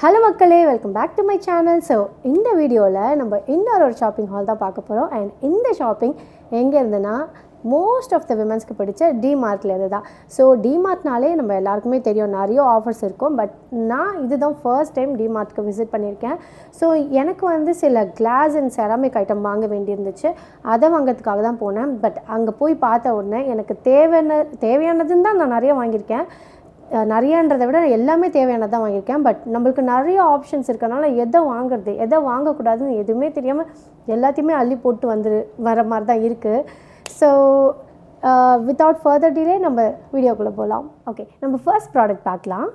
Hello மக்களே welcome back to my channel so இந்த வீடியோவில் நம்ம இன்னொரு ஒரு ஷாப்பிங் ஹால் தான் பார்க்க போகிறோம் அண்ட் இந்த ஷாப்பிங் எங்கே இருந்துன்னா மோஸ்ட் ஆஃப் த விமன்ஸ்க்கு பிடிச்ச டிமார்ட்லேருந்து தான். ஸோ டிமார்ட்னாலே நம்ம எல்லாருக்குமே தெரியும். நிறைய ஆஃபர்ஸ் இருக்கும். பட் நான் இதுதான் ஃபர்ஸ்ட் டைம் டிமார்ட்க்கு விசிட் பண்ணியிருக்கேன். ஸோ எனக்கு வந்து சில கிளாஸ் அண்ட் செராமிக் ஐட்டம் வாங்க வேண்டியிருந்துச்சு. அதை வாங்கிறதுக்காக தான் போனேன். பட் அங்கே போய் பார்த்த உடனே எனக்கு தேவையான தேவையானதுன்னு தான் நான் நிறைய வாங்கியிருக்கேன். நிறையான்றதை விட எல்லாமே தேவையானது தான் வாங்கியிருக்கேன். பட் நம்மளுக்கு நிறைய ஆப்ஷன்ஸ் இருக்கனால எதை வாங்குறது எதை வாங்கக்கூடாதுன்னு எதுவுமே தெரியாமல் எல்லாத்தையுமே அள்ளி போட்டு வந்து வர மாதிரி தான் இருக்குது ஸோ வித்தவுட் ஃபர்தர் டிலே நம்ம வீடியோக்குள்ளே போகலாம் ஓகே நம்ம ஃபர்ஸ்ட் ப்ராடக்ட் பார்க்கலாம்.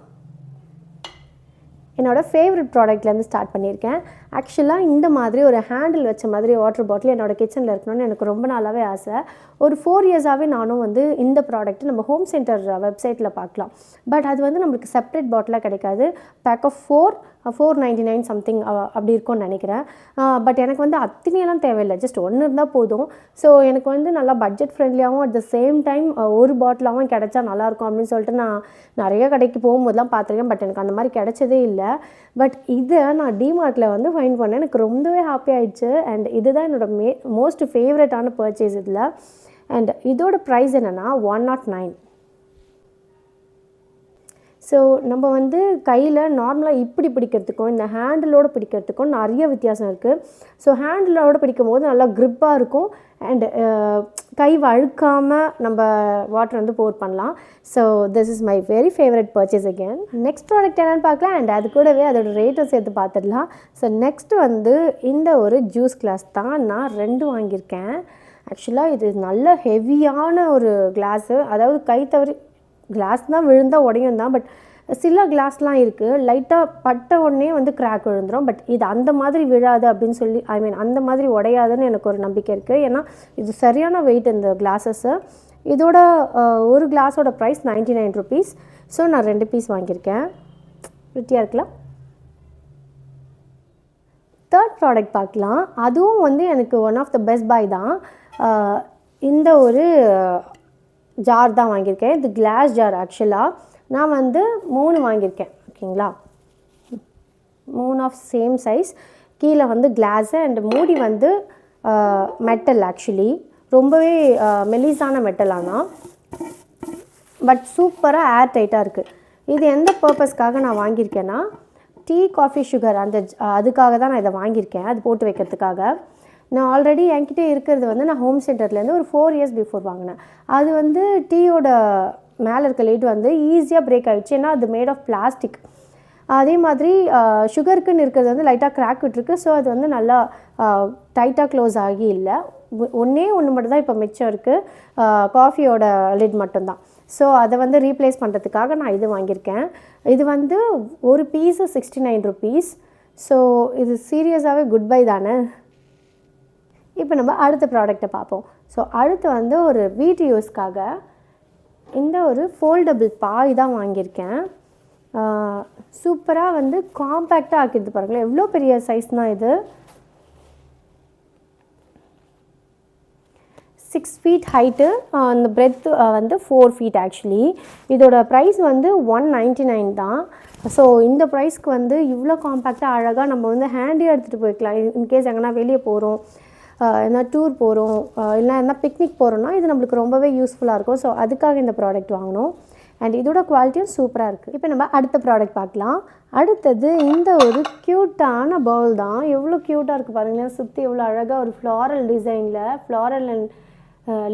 என்னோடய ஃபேவரட் ப்ராடக்ட்லேருந்து ஸ்டார்ட் பண்ணியிருக்கேன். ஆக்சுவலாக இந்த மாதிரி ஒரு ஹேண்டில் வச்ச மாதிரி வாட்டர் பாட்டில் என்னோட கிச்சனில் இருக்கணும்னு எனக்கு ரொம்ப நாளாகவே ஆசை. ஒரு ஃபோர் இயர்ஸாகவே நானும் வந்து இந்த ப்ராடக்ட் நம்ம ஹோம் சென்டர் வெப்சைட்டில் பார்க்கலாம். பட் அது வந்து நம்மளுக்கு செப்பரேட் பாட்டிலாக கிடைக்காது. Pack of four four ninety nine something அப்படி இருக்கும்னு நினைக்கிறேன். Uh, பட் எனக்கு வந்து அத்தனையெல்லாம் தேவையில்லை. ஜஸ்ட் ஒன்று இருந்தால் போதும். ஸோ எனக்கு வந்து நல்லா பட்ஜெட் ஃப்ரெண்ட்லியாகவும் அட் த சேம் டைம் ஒரு பாட்டிலாகவும் கிடைச்சா நல்லாயிருக்கும் அப்படின்னு சொல்லிட்டு நான் நிறைய கடைக்கு போகும்போதெல்லாம் பார்த்துருக்கேன். பட் எனக்கு அந்த மாதிரி கிடைச்சதே இல்லை. பட் இதை நான் டிமார்ட்டில் வந்து ஃபைன் பண்ணேன். எனக்கு ரொம்பவே ஹாப்பி ஆயிடுச்சு. அண்ட் இதுதான் என்னோட மே மோஸ்ட் ஃபேவரட்டான பர்ச்சேஸ் இதில். அண்ட் இதோட ப்ரைஸ் என்னென்னா ஒன் நாட் நைன் ஸோ நம்ம வந்து கையில் நார்மலாக இப்படி பிடிக்கிறதுக்கும் இந்த ஹேண்டிலோடு பிடிக்கிறதுக்கும் நிறைய வித்தியாசம் இருக்குது ஸோ ஹேண்டிலோடு பிடிக்கும் போது நல்லா க்ரிப்பாக இருக்கும். அண்டு கை வழுக்காமல் நம்ம வாட்டர் வந்து போர் பண்ணலாம். So this is my very favourite purchase again next product என்னென்னு பார்க்கலாம். அண்ட் அது கூடவே அதோட ரேட்டும் சேர்த்து பார்த்துடலாம். ஸோ நெக்ஸ்ட் வந்து இந்த ஒரு ஜூஸ் கிளாஸ் தான் நான் ரெண்டு வாங்கியிருக்கேன். ஆக்சுவலாக இது நல்ல ஹெவியான ஒரு கிளாஸு அதாவது கை தவறி கிளாஸ் தான் விழுந்தால் உடையும் தான் பட் சில கிளாஸ்லாம் இருக்குது லைட்டாக பட்ட உடனே வந்து கிராக் விழுந்துடும் பட் இது அந்த மாதிரி விழாது அப்படின்னு சொல்லி ஐ மீன் அந்த மாதிரி உடையாதுன்னு எனக்கு ஒரு நம்பிக்கை இருக்குது ஏன்னா இது சரியான வெயிட் இந்த கிளாஸஸ்ஸு இதோட ஒரு கிளாஸோட price ninety nine rupees so நான் ரெண்டு பீஸ் வாங்கியிருக்கேன். ருட்டியாக இருக்கலாம். தேர்ட் ப்ராடக்ட் பார்க்கலாம். அதுவும் வந்து எனக்கு one of the best buy தான். இந்த ஒரு ஜார் தான் வாங்கியிருக்கேன். இது கிளாஸ் ஜார் ஆக்சுவலாக நான் வந்து மூணு வாங்கியிருக்கேன். ஓகேங்களா? மூணு ஆஃப் சேம் சைஸ் கீழே வந்து கிளாஸு அண்ட் மூடி வந்து மெட்டல் ஆக்சுவலி ரொம்பவே மெலிசான மெட்டல் ஆனால் பட் சூப்பராக ஏர் டைட்டாக இருக்குது இது எந்த பர்பஸ்க்காக நான் வாங்கியிருக்கேன்னா டீ காஃபி சுகர் அந்த அதுக்காக தான் நான் இதை வாங்கியிருக்கேன். அது போட்டு வைக்கிறதுக்காக. நான் ஆல்ரெடி என்கிட்ட இருக்கிறது வந்து நான் ஹோம் சென்டர்லேருந்து ஒரு ஃபோர் இயர்ஸ் பிஃபோர் வாங்கினேன். அது வந்து டீயோட மேலே இருக்க லைட் வந்து ஈஸியாக பிரேக் ஆகிடுச்சு ஏன்னா அது மேட் ஆஃப் பிளாஸ்டிக் அதே மாதிரி சுகருக்குன்னு இருக்கிறது வந்து லைட்டாக கிராக் விட்டுருக்கு. ஸோ அது வந்து நல்லா டைட்டாக க்ளோஸ் ஆகி இல்லை. ஒன்றே ஒன்று மட்டும் தான் இப்போ மிச்சம் இருக்குது காஃபியோட லிட் மட்டும்தான். ஸோ அதை வந்து ரீப்ளேஸ் பண்ணுறதுக்காக நான் இது வாங்கியிருக்கேன். இது வந்து ஒரு piece sixty nine rupees so இது சீரியஸாகவே குட் பை தானே? இப்போ நம்ம அடுத்த ப்ராடக்ட்டை பார்ப்போம். ஸோ அடுத்து வந்து ஒரு வீட்டு யூஸ்க்காக இந்த ஒரு ஃபோல்டபுள் பாய் தான் வாங்கியிருக்கேன். சூப்பராக வந்து காம்பேக்டாக ஆக்கிடுது பாருங்களேன். எவ்வளோ பெரிய சைஸ் தான் இது சிக்ஸ் ஃபீட் ஹைட்டு அந்த பிரெத்து வந்து ஃபோர் ஃபீட் ஆக்சுவலி இதோட ப்ரைஸ் வந்து ஒன் நைன்ட்டி நைன் தான். ஸோ இந்த ப்ரைஸ்க்கு வந்து இவ்வளோ காம்பேக்டாக அழகாக நம்ம வந்து ஹேண்டியாக எடுத்துகிட்டு போய்க்கலாம். இன்கேஸ் எங்கன்னா வெளியே போகிறோம் என்ன டூர் போகிறோம் இல்லை என்ன பிக்னிக் போகிறோம்னா இது நம்மளுக்கு ரொம்பவே யூஸ்ஃபுல்லாக இருக்கும். ஸோ அதுக்காக இந்த ப்ராடக்ட் வாங்கினோம் அண்ட் இதோட குவாலிட்டியும் சூப்பராக இருக்குது இப்போ நம்ம அடுத்த ப்ராடக்ட் பார்க்கலாம். அடுத்தது இந்த ஒரு க்யூட்டான பவுல் தான். எவ்வளோ க்யூட்டாக இருக்குது பாருங்களேன். சுற்றி எவ்வளோ அழகாக ஒரு ஃப்ளாரல் டிசைனில் ஃப்ளாரல் அண்ட்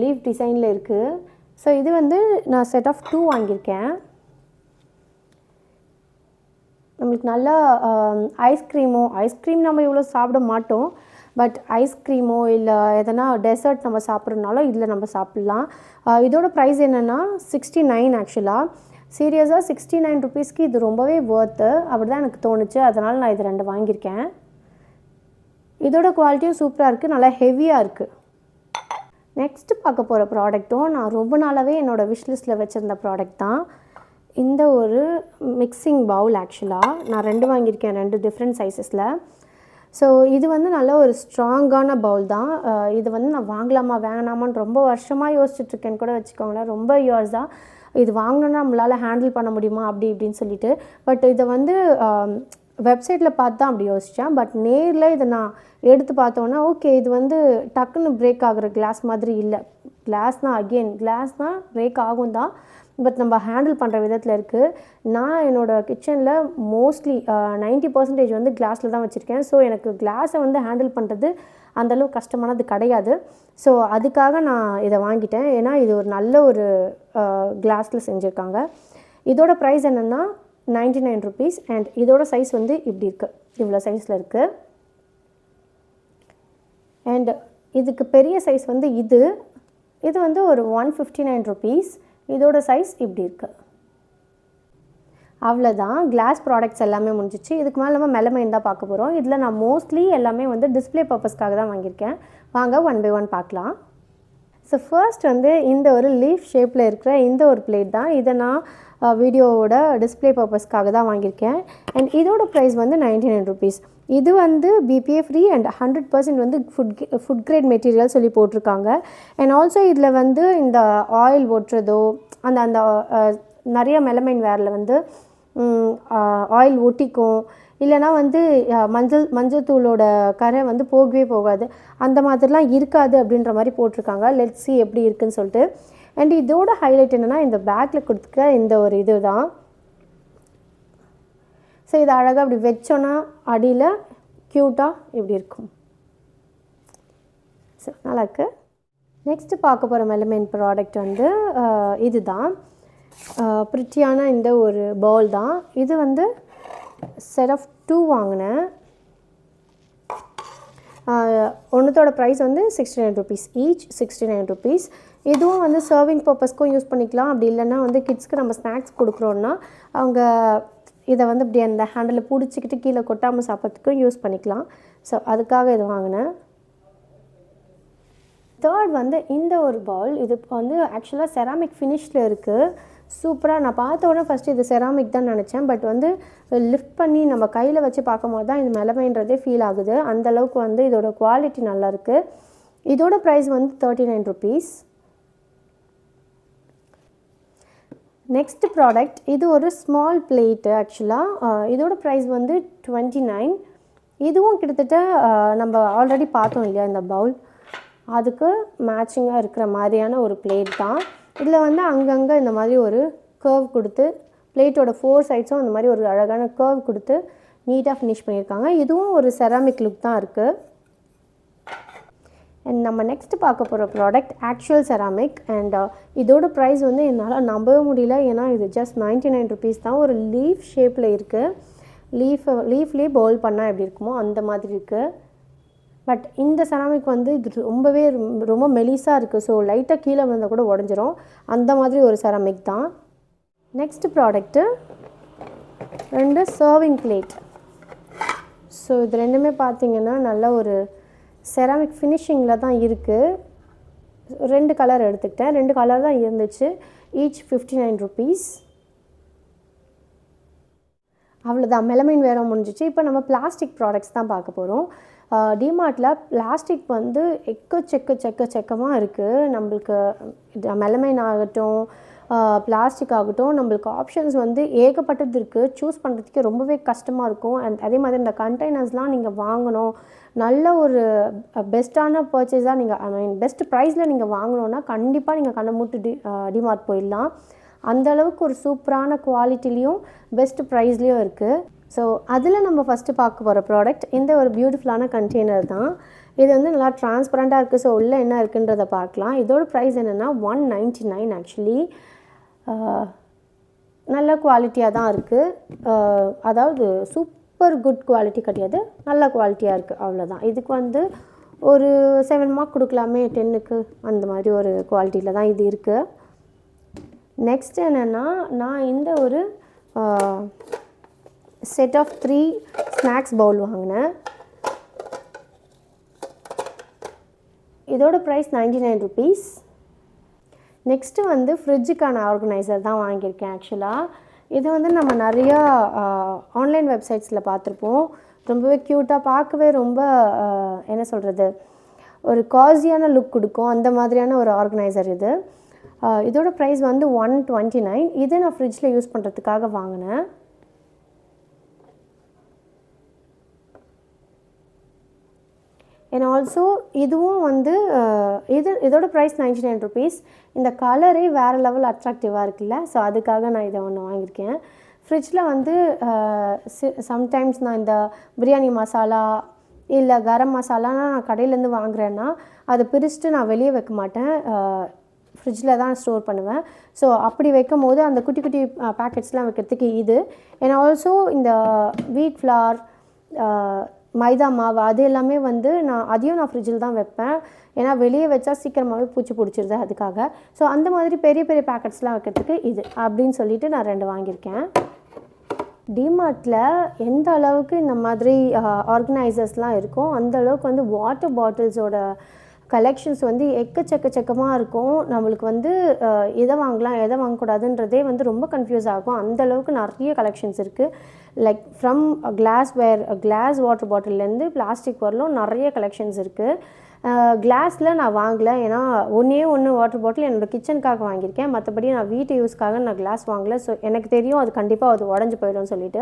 லீஃப் டிசைனில் இருக்குது ஸோ இது வந்து நான் செட் ஆஃப் டூ வாங்கியிருக்கேன். நம்மளுக்கு நல்லா ஐஸ்கிரீமோ ஐஸ்கிரீம் நம்ம இவ்வளோ சாப்பிட மாட்டோம். பட் ஐஸ்கிரீமோ இல்லை எதனா டெசர்ட் நம்ம சாப்பிட்றதுனாலும் இதில் நம்ம சாப்பிட்லாம். இதோட ப்ரைஸ் என்னென்னா சிக்ஸ்டி நைன் ஆக்சுவலாக சீரியஸாக சிக்ஸ்டி நைன் ருபீஸ்க்கு இது ரொம்பவே ஒர்த்து அப்படி தான் எனக்கு தோணுச்சு. அதனால் நான் இது ரெண்டு வாங்கியிருக்கேன். இதோட குவாலிட்டியும் சூப்பராக இருக்குது நல்லா ஹெவியாக இருக்குது நெக்ஸ்ட்டு பார்க்க போகிற ப்ராடக்ட்டும் நான் ரொம்ப நாளாகவே என்னோடய விஷ்லிஸ்ட்டில் வச்சுருந்த ப்ராடக்ட் தான். இந்த ஒரு மிக்சிங் பவுல் ஆக்சுவலாக நான் ரெண்டு வாங்கியிருக்கேன் ரெண்டு டிஃப்ரெண்ட் சைஸஸில் ஸோ இது வந்து நல்ல ஒரு ஸ்ட்ராங்கான பவுல் தான். இது வந்து நான் வாங்கலாமா வேணாமான்னு ரொம்ப வருஷமாக யோசிச்சுட்ருக்கேன்னு கூட வச்சுக்கோங்களேன். ரொம்ப இயர்ஸ் தான். இது வாங்கினோன்னா நம்மளால் ஹேண்டில் பண்ண முடியுமா அப்படி இப்படின்னு சொல்லிட்டு. பட் இதை வந்து வெப்சைட்டில் பார்த்து தான் அப்படி யோசித்தேன் பட் நேரில் இதை நான் எடுத்து பார்த்தோன்னா ஓகே இது வந்து டக்குன்னு பிரேக் ஆகிற கிளாஸ் மாதிரி இல்லை. கிளாஸ் தான் அகெயின் கிளாஸ் தான் பிரேக் ஆகும் தான். பட் நம்ம ஹேண்டில் பண்ணுற விதத்தில் இருக்குது நான் என்னோடய கிச்சனில் மோஸ்ட்லி நைன்ட்டி பர்சன்டேஜ் வந்து கிளாஸில் தான் வச்சுருக்கேன். ஸோ எனக்கு கிளாஸை வந்து ஹேண்டில் பண்ணுறது அந்தளவு கஷ்டமானது கிடையாது. ஸோ அதுக்காக நான் இதை வாங்கிட்டேன். ஏன்னா இது ஒரு நல்ல ஒரு கிளாஸில் செஞ்சுருக்காங்க. இதோட ப்ரைஸ் என்னென்னா நைன்டி நைன் ருபீஸ் அண்ட் இதோட சைஸ் வந்து இப்படி இருக்குது இவ்வளோ சைஸில் இருக்குது அண்ட் இதுக்கு பெரிய சைஸ் வந்து இது. இது வந்து ஒரு ஒன் ஃபிஃப்டி நைன் ருபீஸ் இதோட சைஸ் இப்படி இருக்குது அவ்வளோதான் கிளாஸ் ப்ராடக்ட்ஸ் எல்லாமே முடிஞ்சிச்சு. இதுக்கு மேலே நம்ம மெலமைன் தான் பார்க்க போகிறோம் இதில் நான் மோஸ்ட்லி எல்லாமே வந்து டிஸ்பிளே பர்பஸ்க்காக தான் வாங்கியிருக்கேன். வாங்க ஒன் பை ஒன் பார்க்கலாம். ஸோ ஃபர்ஸ்ட் வந்து இந்த ஒரு லீஃப் ஷேப்பில் இருக்கிற இந்த ஒரு பிளேட் தான் இதை நான் வீடியோவோட டிஸ்பிளே பர்பஸ்க்காக தான் வாங்கியிருக்கேன். அண்ட் இதோட ப்ரைஸ் வந்து நைன்டி நைன் ருபீஸ் இது வந்து BPA free and hundred percent வந்து ஃபுட் ஃபுட் கிரேட் மெட்டீரியல் சொல்லி போட்டிருக்காங்க. அண்ட் ஆல்சோ இதில் வந்து இந்த ஆயில் ஒட்டுறதோ அந்த அந்த நிறைய மெலமைன் வேரில் வந்து ஆயில் ஒட்டிக்கும் இல்லைனா வந்து மஞ்சள் மஞ்சள் தூளோட கரை வந்து போகவே போகாது. அந்த மாதிரிலாம் இருக்காது அப்படின்ற மாதிரி போட்டிருக்காங்க. லெட் சி எப்படி இருக்குன்னு சொல்லிட்டு. அண்ட் இதோட ஹைலைட் என்னென்னா இந்த பேக்கில் கொடுத்துக்க இந்த ஒரு இது தான். ஸோ இதை அழகாக அப்படி வச்சோன்னா அடியில் க்யூட்டாக இப்படி இருக்கும்? ஸோ நல்லாயிருக்கு நெக்ஸ்ட்டு பார்க்க போகிற மெலமெயின் ப்ராடக்ட் வந்து இது தான். ப்ரிட்டியான இந்த ஒரு பவுல் தான். இது வந்து செட் ஆஃப் டூ வாங்கினேன். ஒன்றுத்தோட ப்ரைஸ் வந்து sixty nine rupees each sixty nine rupees இதுவும் வந்து சர்விங் பர்பஸ்க்கும் யூஸ் பண்ணிக்கலாம். அப்படி இல்லைன்னா வந்து கிட்ஸ்க்கு நம்ம ஸ்நாக்ஸ் கொடுக்குறோன்னா அவங்க இதை வந்து இப்படி அந்த ஹேண்டில் பிடிச்சிக்கிட்டு கீழே கொட்டாமல் சாப்பிட்றதுக்கும் யூஸ் பண்ணிக்கலாம். ஸோ அதுக்காக இது வாங்கினேன். தேர்ட் வந்து இந்த ஒரு பால் இது வந்து ஆக்சுவலாக செராமிக் ஃபினிஷில் இருக்குது சூப்பராக நான் பார்த்த உடனே ஃபஸ்ட்டு இது செராமிக் தான் நினச்சேன். பட் வந்து லிஃப்ட் பண்ணி நம்ம கையில் வச்சு பார்க்கும்போது தான் இது மிளமைன்றதே ஃபீல் ஆகுது. அந்தளவுக்கு வந்து இதோட குவாலிட்டி நல்லாயிருக்கு இதோட ப்ரைஸ் வந்து thirty nine rupees next product இது ஒரு ஸ்மால் பிளேட்டு ஆக்சுவலாக இதோட ப்ரைஸ் வந்து டுவெண்ட்டி நைன் இதுவும் கிட்டத்தட்ட நம்ம ஆல்ரெடி பார்த்தோம் இல்லையா இந்த பவுல் அதுக்கு மேட்சிங்காக இருக்கிற மாதிரியான ஒரு பிளேட் தான். இதில் வந்து அங்கங்கே இந்த மாதிரி ஒரு கர்வ் கொடுத்து பிளேட்டோட ஃபோர் சைட்ஸும் அந்த மாதிரி ஒரு அழகான கர்வ் கொடுத்து நீட்டாக ஃபினிஷ் பண்ணியிருக்காங்க. இதுவும் ஒரு செராமிக் லுக் தான் இருக்குது அண்ட் நம்ம நெக்ஸ்ட் பார்க்க போகிற ப்ராடக்ட் ஆக்சுவல் செராமிக் அண்ட் இதோட ப்ரைஸ் வந்து என்னால் நம்பவே முடியல. ஏன்னா இது ஜஸ்ட் நைன்ட்டி நைன் ருபீஸ் தான். ஒரு லீஃப் ஷேப்பில் இருக்குது லீஃப் லீஃப்லேயே பவுல் பண்ணால் எப்படி இருக்குமோ அந்த மாதிரி இருக்குது பட் இந்த செராமிக் வந்து இது ரொம்பவே ரொம்ப மெலிசாக இருக்குது ஸோ லைட்டாக கீழே விழுந்தால் கூட உடஞ்சிரும். அந்த மாதிரி ஒரு செராமிக் தான். நெக்ஸ்ட் ப்ராடக்ட்டு ரெண்டு சர்விங் பிளேட் ஸோ இது ரெண்டுமே பார்த்தீங்கன்னா நல்ல ஒரு செராமிக் ஃபினிஷிங்கில் தான் இருக்குது ரெண்டு கலர் எடுத்துக்கிட்டேன். ரெண்டு கலர் தான் இருந்துச்சு. ஈச் ஃபிஃப்டி நைன் ருபீஸ் அவ்வளோதான் மெலமைன் வேற முடிஞ்சிச்சு. இப்போ நம்ம பிளாஸ்டிக் ப்ராடக்ட்ஸ் தான் பார்க்க போகிறோம் டிமார்ட்டில் பிளாஸ்டிக் வந்து எக்கச்சக்க செக்க செக்கமாக இருக்குது நம்மளுக்கு மெலமைன் ஆகட்டும் பிளாஸ்டிக் ஆகட்டும் நம்மளுக்கு ஆப்ஷன்ஸ் வந்து ஏகப்பட்டது இருக்குது சூஸ் பண்ணுறதுக்கே ரொம்பவே கஷ்டமாக இருக்கும். அண்ட் அதே மாதிரி இந்த கண்டெய்னர்ஸ்லாம் நீங்கள் வாங்கணும். நல்ல ஒரு பெஸ்ட்டான பர்ச்சேஸாக நீங்கள் ஐ மீன் பெஸ்ட் ப்ரைஸில் நீங்கள் வாங்கணுன்னா கண்டிப்பாக நீங்கள் கண்ணை மூட்டு டி டிமார்ட் போயிடலாம். அந்த அளவுக்கு ஒரு சூப்பரான குவாலிட்டிலையும் பெஸ்ட் ப்ரைஸ்லேயும் இருக்குது ஸோ அதில் நம்ம ஃபஸ்ட்டு பார்க்க போகிற ப்ராடக்ட் இந்த ஒரு பியூட்டிஃபுல்லான கண்டெய்னர் தான். இது வந்து நல்லா டிரான்ஸ்பரண்ட்டாக இருக்குது ஸோ உள்ளே என்ன இருக்குன்றதை பார்க்கலாம். இதோட ப்ரைஸ் என்னென்னா ஒன் நைன்ட்டி நைன் ஆக்சுவலி நல்ல குவாலிட்டியாக தான் இருக்குது அதாவது சூப்பர் குட் குவாலிட்டி கிடையாது. நல்ல குவாலிட்டியாக இருக்குது அவ்வளோதான் இதுக்கு வந்து ஒரு செவன் மார்க் கொடுக்கலாமே டென்னுக்கு அந்த மாதிரி ஒரு குவாலிட்டியில் தான் இது இருக்குது நெக்ஸ்ட் என்னென்னா நான் இந்த ஒரு set of three snacks bowl வாங்கினேன். இதோட price ninety nine rupees next வந்து ஃப்ரிட்ஜுக்கான ஆர்கனைசர் தான் வாங்கியிருக்கேன் ஆக்சுவலாக இது வந்து நம்ம நிறையா ஆன்லைன் வெப்சைட்ஸில் பார்த்துருப்போம். ரொம்பவே க்யூட்டாக பார்க்கவே ரொம்ப என்ன சொல்கிறது ஒரு காசியான லுக் கொடுக்கும். அந்த மாதிரியான ஒரு ஆர்கனைசர் இது. இதோட ப்ரைஸ் வந்து ஒன் டுவெண்ட்டி நைன் இதை நான் ஃப்ரிட்ஜில் யூஸ் பண்ணுறதுக்காக வாங்கினேன். அண்ட் ஆல்சோ இதுவும் வந்து இது இதோட ப்ரைஸ் நைன்டி நைன் ருபீஸ் இந்த கலரே வேறு லெவல் அட்ராக்டிவாக இருக்குல்ல ஸோ அதுக்காக நான் இதை ஒன்று வாங்கியிருக்கேன். ஃப்ரிட்ஜில் வந்து சம்டைம்ஸ் நான் இந்த பிரியாணி மசாலா இல்லை கரம் மசாலாலாம் நான் கடையிலேருந்து வாங்குறேன்னா அதை பிரிச்சுட்டு நான் வெளியே வைக்க மாட்டேன். ஃப்ரிட்ஜில் தான் ஸ்டோர் பண்ணுவேன். ஸோ அப்படி வைக்கும் போது அந்த குட்டி குட்டி பேக்கெட்ஸ்லாம் வைக்கிறதுக்கு இது. அண்ட் ஆல்சோ இந்த வீட் ஃப்ளார் மைதா மாவு அது எல்லாமே வந்து நான் அதையும் நான் ஃப்ரிட்ஜில் தான் வைப்பேன். ஏன்னா வெளியே வச்சா சீக்கிரமாகவே பூச்சி பிடிச்சிருது அதுக்காக. ஸோ அந்த மாதிரி பெரிய பெரிய பேக்கெட்ஸ்லாம் வைக்கிறதுக்கு இது அப்படின்னு சொல்லிட்டு நான் ரெண்டு வாங்கியிருக்கேன். டிமார்ட்டில் எந்த அளவுக்கு இந்த மாதிரி ஆர்கனைசர்ஸ்லாம் இருக்கோ அந்த அளவுக்கு வந்து வாட்டர் பாட்டில்ஸோட கலெக்ஷன்ஸ் வந்து எக்கச்சக்க சக்கமாக இருக்கும். நம்மளுக்கு வந்து எதை வாங்கலாம் எதை வாங்கக்கூடாதுன்றதே வந்து ரொம்ப கன்ஃபியூஸ் ஆகும். அந்த அளவுக்கு நிறைய கலெக்ஷன்ஸ் இருக்குது like from glass ware glass water பாட்டில்லேருந்து plastic வரலும் நிறைய கலெக்ஷன்ஸ் இருக்குது கிளாஸில் நான் வாங்கலை. ஏன்னா ஒன்றே ஒன்று வாட்டர் பாட்டில் என்னோடய கிச்சனுக்காக வாங்கியிருக்கேன். மற்றபடி நான் வீட்டு யூஸ்க்காக நான் கிளாஸ் வாங்கலை. ஸோ எனக்கு தெரியும் அது கண்டிப்பாக அது உடஞ்சி போயிடும்னு சொல்லிட்டு.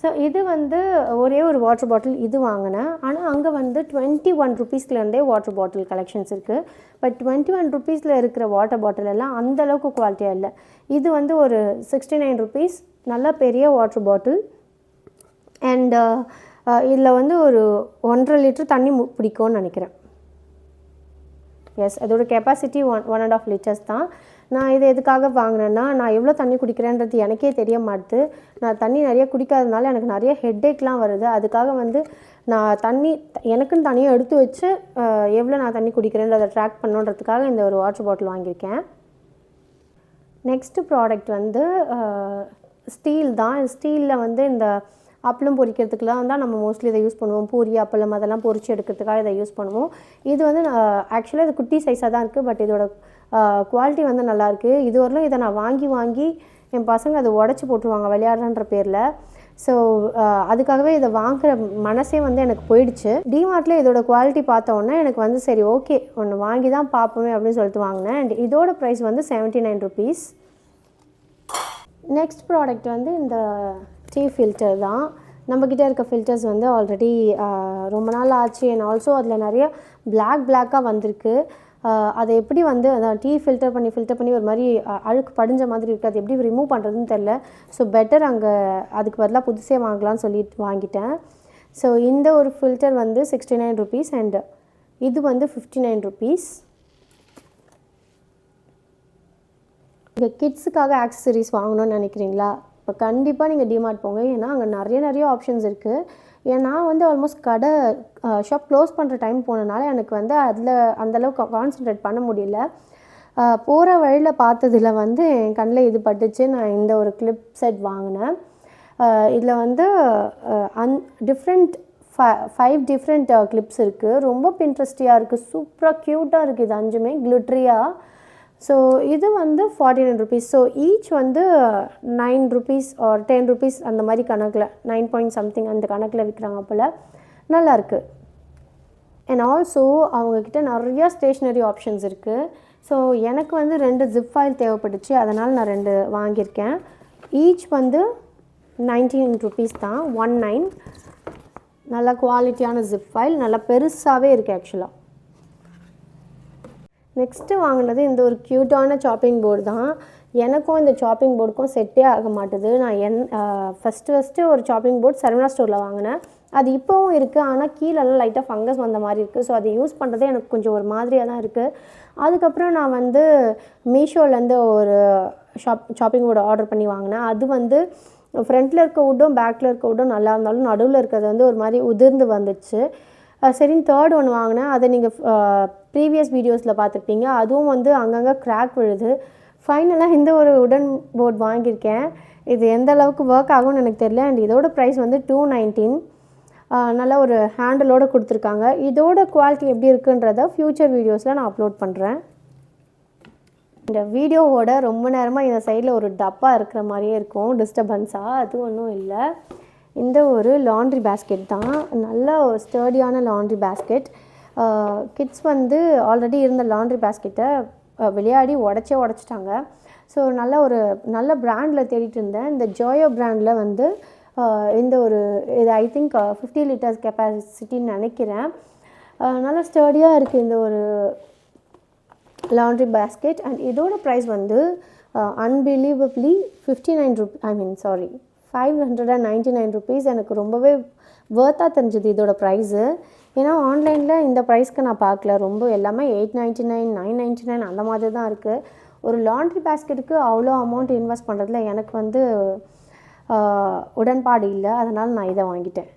ஸோ இது வந்து ஒரே ஒரு வாட்டர் பாட்டில் இது வாங்கினேன். ஆனால் அங்கே வந்து டுவெண்ட்டி ஒன் ருபீஸ்லேருந்தே வாட்டர் பாட்டில் கலெக்ஷன்ஸ் இருக்குது பட் டுவெண்ட்டி ஒன் ருபீஸில் இருக்கிற வாட்டர் பாட்டில் எல்லாம் அந்த அளவுக்கு குவாலிட்டியாக இல்லை. இது வந்து ஒரு சிக்ஸ்டி நைன் ருபீஸ் நல்ல பெரிய வாட்டர் பாட்டில் அண்ட் இதில் வந்து ஒரு ஒன்றரை லிட்டர் தண்ணி பிடிக்கும்னு நினைக்கிறேன். எஸ் அதோட capacity one one and half litres தான். நான் இது எதுக்காக வாங்கினேன்னா நான் எவ்வளோ தண்ணி குடிக்கிறேன்றது எனக்கே தெரிய மாட்டுது. நான் தண்ணி நிறைய குடிக்காதனால எனக்கு நிறைய ஹெட்ஏக்லாம் வருது. அதுக்காக வந்து நான் தண்ணி எனக்குன்னு தனியாக எடுத்து வச்சு எவ்வளோ நான் தண்ணி குடிக்கிறேன்றதை ட்ராக் பண்ணுன்றதுக்காக இந்த ஒரு வாட்டர் பாட்டில் வாங்கியிருக்கேன். நெக்ஸ்ட்டு ப்ராடக்ட் வந்து ஸ்டீல் தான். ஸ்டீலில் வந்து இந்த அப்பளம் பொரிக்கிறதுக்குலாம் தான் நம்ம மோஸ்ட்லி இதை யூஸ் பண்ணுவோம். பூரி அப்பளம் அதெல்லாம் பொரிச்சு எடுக்கிறதுக்காக இதை யூஸ் பண்ணுவோம். இது வந்து ஆக்சுவலாக இது குட்டி சைஸாக தான் இருக்குது பட் இதோட குவாலிட்டி வந்து நல்லாயிருக்கு. இது இதை நான் வாங்கி வாங்கி என் பசங்க அதை உடச்சி போட்டுருவாங்க விளையாடுறன்ற பேரில். ஸோ அதுக்காகவே இதை வாங்குகிற மனசே வந்து எனக்கு போயிடுச்சு. டிமார்ட்டில் இதோட குவாலிட்டி பார்த்த உடனே எனக்கு வந்து சரி ஓகே ஒன்று வாங்கி தான் பார்ப்போமே அப்படின்னு சொல்லிட்டு வாங்கினேன். அண்ட் இதோட ப்ரைஸ் வந்து seventy nine rupees next product வந்து இந்த டீ ஃபில்டர் தான். நம்மக்கிட்ட இருக்க ஃபில்டர்ஸ் வந்து ஆல்ரெடி ரொம்ப நாள் ஆச்சு. அண்ட் ஆல்சோ அதில் நிறைய பிளாக் பிளாக்காக வந்திருக்கு. அதை எப்படி வந்து அதான் டீ ஃபில்டர் பண்ணி ஃபில்டர் பண்ணி ஒரு மாதிரி அழுக்கு படிஞ்ச மாதிரி இருக்குது அது எப்படி ரிமூவ் பண்ணுறதுன்னு தெரில ஸோ பெட்டர் அங்கே அதுக்கு பதிலாக புதுசே வாங்கலாம்னு சொல்லிட்டு வாங்கிட்டேன். ஸோ இந்த ஒரு ஃபில்டர் வந்து சிக்ஸ்டி நைன் ருபீஸ் அண்ட் இது வந்து ஃபிஃப்டி நைன் ருபீஸ் இங்கே கிட்ஸுக்காக ஆக்சசரிஸ் வாங்கணும்னு நினைக்கிறீங்களா? இப்போ கண்டிப்பாக நீங்கள் டிமார்ட் போங்க. ஏன்னா அங்கே நிறைய நிறைய ஆப்ஷன்ஸ் இருக்குது ஏன்னா நான் வந்து ஆல்மோஸ்ட் கடை ஷாப் க்ளோஸ் பண்ணுற டைம் போனனால எனக்கு வந்து அதில் அந்தளவுக்கு கான்சென்ட்ரேட் பண்ண முடியல. போகிற வழியில் பார்த்ததில் வந்து என் கண்ணில் இது பட்டுச்சு. நான் இந்த ஒரு கிளிப் செட் வாங்கினேன். இதில் வந்து அன் டிஃப்ரெண்ட் ஃபைவ் டிஃப்ரெண்ட் கிளிப்ஸ் இருக்குது ரொம்ப பின்ட்ரெஸ்டியாக இருக்குது சூப்பராக க்யூட்டாக இருக்குது இது அஞ்சுமே. க்ளிட்ரியாக ஸோ இது வந்து forty nine rupees so each வந்து nine rupees or ten rupees அந்த மாதிரி கணக்கில் நைன் பாயிண்ட் சம்திங் அந்த கணக்கில் விற்கிறாங்க போல். நல்லாயிருக்கு அண்ட் ஆல்சோ அவங்கக்கிட்ட நிறையா ஸ்டேஷ்னரி ஆப்ஷன்ஸ் இருக்குது ஸோ எனக்கு வந்து ரெண்டு ஜிப் ஃபைல் தேவைப்பட்டுச்சு. அதனால் நான் ரெண்டு வாங்கியிருக்கேன். ஈச் வந்து நைன்டீன் ருபீஸ் தான். ஒன் நைன் நல்ல குவாலிட்டியான ஜிப் ஃபைல் நல்லா பெருசாகவே இருக்குது ஆக்சுவலாக நெக்ஸ்ட்டு வாங்கினது இந்த ஒரு க்யூட்டான சாப்பிங் போர்டு தான். எனக்கும் இந்த சாப்பிங் போர்டுக்கும் செட்டே ஆக மாட்டுது. நான் என் ஃபஸ்ட்டு ஃபஸ்ட்டு ஒரு சாப்பிங் போர்டு சரவணா ஸ்டோரில் வாங்கினேன். அது இப்போவும் இருக்குது ஆனால் கீழெல்லாம் லைட்டாக ஃபங்கஸ் வந்த மாதிரி இருக்குது ஸோ அதை யூஸ் பண்ணுறதே எனக்கு கொஞ்சம் ஒரு மாதிரியாக தான் இருக்குது அதுக்கப்புறம் நான் வந்து மீஷோலேருந்து ஒரு ஷாப் ஷாப்பிங் போர்டு ஆர்டர் பண்ணி வாங்கினேன். அது வந்து ஃப்ரண்ட்டில் இருக்க வுட்டும் பேக்கில் இருக்க வுட்டும் நல்லா இருந்தாலும் நடுவில் இருக்கிறது வந்து ஒரு மாதிரி உதிர்ந்து வந்துச்சு. சரின்னு தேர்ட் ஒன்று வாங்கினேன். அதை நீங்கள் ப்ரீவியஸ் வீடியோஸில் பார்த்துருப்பீங்க. அதுவும் வந்து அங்கங்கே கிராக் விழுது. ஃபைனலாக இந்த ஒரு உடன் போர்ட் வாங்கியிருக்கேன். இது எந்த அளவுக்கு ஒர்க் ஆகும்னு எனக்கு தெரியல. அண்ட் இதோட ப்ரைஸ் வந்து டூ நைன்டீன் நல்ல ஒரு ஹேண்டிலோடு கொடுத்துருக்காங்க. இதோட குவாலிட்டி எப்படி இருக்குன்றத ஃப்யூச்சர் வீடியோஸில் நான் அப்லோட் பண்ணுறேன் இந்த வீடியோவோட ரொம்ப நேரமாக இந்த சைடில் ஒரு டப்பா இருக்கிற மாதிரியே இருக்கும். டிஸ்டர்பன்ஸாக அது ஒன்றும் இல்லை. இந்த ஒரு லாண்ட்ரி பேஸ்கெட் தான். நல்ல ஒரு ஸ்டர்டியான லாண்ட்ரி பேஸ்கெட் கிட்ஸ் வந்து ஆல்ரெடி இருந்த லாண்ட்ரி பேஸ்கெட்டை விளையாடி உடச்சே உடச்சிட்டாங்க. ஸோ நல்ல ஒரு நல்ல ப்ராண்டில் தேடிட்டு இருந்தேன். இந்த ஜோயோ ப்ராண்டில் வந்து இந்த ஒரு இது ஐ திங்க் ஃபிஃப்டி லிட்டர்ஸ் கெப்பாசிட்டின்னு நினைக்கிறேன். நல்லா ஸ்டடியாக இருக்குது இந்த ஒரு லாண்ட்ரி பேஸ்கெட் அண்ட் இதோட ப்ரைஸ் வந்து unbelievably fifty nine rupee I mean sorry five hundred and ninety nine rupees எனக்கு ரொம்பவே வேர்த்தாக தெரிஞ்சது இதோட ப்ரைஸு ஏன்னா ஆன்லைனில் இந்த ப்ரைஸ்க்கு நான் பார்க்கல. ரொம்ப எல்லாமே eight ninety nine nine ninety nine அந்த மாதிரி தான் இருக்குது ஒரு லாண்ட்ரி பேஸ்கெட்டுக்கு அவ்வளோ அமௌண்ட் இன்வெஸ்ட் பண்ணுறதுல எனக்கு வந்து உடன்பாடு இல்லை. அதனால் நான் இதை வாங்கிட்டேன்.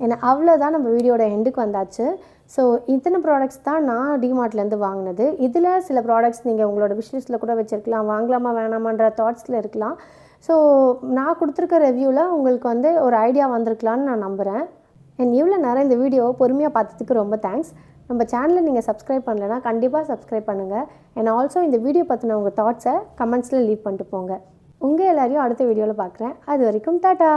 ஏன்னா அவ்வளோதான் நம்ம வீடியோட எண்டுக்கு வந்தாச்சு. ஸோ இத்தனை ப்ராடக்ட்ஸ் தான் நான் டிமார்ட்லேருந்து வாங்கினது. இதில் சில ப்ராடக்ட்ஸ் நீங்கள் உங்களோட விஷ்லிஸ்ட்டில் கூட வச்சுருக்கலாம். வாங்கலாமா வேணாமான்ற தாட்ஸில் இருக்கலாம். ஸோ நான் கொடுத்துருக்க ரிவ்யூவில் உங்களுக்கு வந்து ஒரு ஐடியா வந்திருக்கலான்னு நான் நம்புகிறேன் அண்ட் இவ்வளோ நேரம் இந்த வீடியோவை பொறுமையாக பார்த்ததுக்கு ரொம்ப தேங்க்ஸ் நம்ம சேனலை நீங்கள் சப்ஸ்கிரைப் பண்ணலைன்னா கண்டிப்பாக சப்ஸ்கிரைப் பண்ணுங்கள் அண்ட் ஆல்சோ இந்த வீடியோ பற்றின உங்கள் தாட்ஸை கமெண்ட்ஸில் லீவ் பண்ணிட்டு போங்க. உங்கள் எல்லாரையும் அடுத்த வீடியோவில் பார்க்குறேன். அது வரைக்கும் டாட்டா!